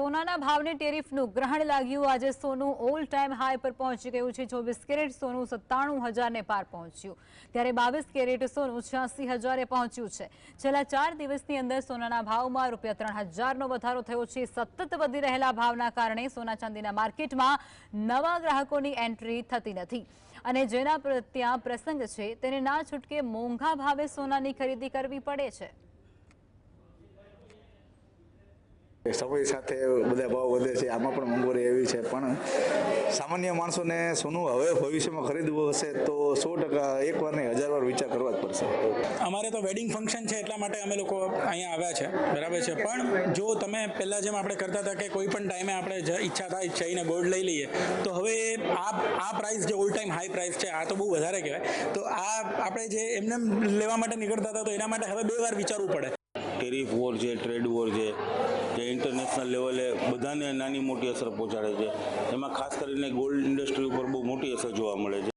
સોનાના ભાવને ટેરિફનું ગ્રહણ લાગ્યું. આજે સોનું ઓલ ટાઈમ હાઈ પર પહોંચી ગયું છે. ચોવીસ કેરેટ સોનું સત્તાણું હજારને પાર પહોંચ્યું. ત્યારે બાવીસ કેરેટ સોનું છ્યાસી હજારે પહોંચ્યું છે. છેલ્લા ચાર દિવસની અંદર સોનાના ભાવમાં રૂપિયા ત્રણ હજારનો વધારો થયો છે. સતત વધી રહેલા ભાવના કારણે સોના ચાંદીના માર્કેટમાં નવા ગ્રાહકોની એન્ટ્રી થતી નથી. અને જેના ત્યાં પ્રસંગ છે, તેને ના છૂટકે મોંઘા ભાવે સોનાની ખરીદી કરવી પડે છે. સમય સાથે બધા ભાવ વધે છે, આમાં પણ મોંઘવારી એવી છે. પણ સામાન્ય માણસોને સોનું હવે ભવિષ્યમાં ખરીદવું હશે તો સો ટકા એક વાર નહીં, હજાર વાર વિચાર કરવા જ પડશે. અમારે તો વેડિંગ ફંક્શન છે એટલા માટે અમે લોકો અહીંયા આવ્યા છે, બરાબર છે. પણ જો તમે પહેલાં જેમ આપણે કરતા હતા કે કોઈ પણ ટાઈમે આપણે ઈચ્છા થાય જઈને ગોલ્ડ લઈ લઈએ, તો હવે આ આ પ્રાઇસ જે ઓલ ટાઈમ હાઈ પ્રાઇસ છે, આ તો બહુ વધારે કહેવાય. તો આ આપણે જે એમને લેવા માટે નીકળતા હતા, તો એના માટે હવે બે વાર વિચારવું પડે. ટેરિફ વોર છે, ટ્રેડ વોર છે, જે ઇન્ટરનેશનલ લેવલે બધાને નાની મોટી અસર પહોંચાડે છે. એમાં ખાસ કરીને ગોલ્ડ ઇન્ડસ્ટ્રી ઉપર બહુ મોટી અસર જોવા મળે છે.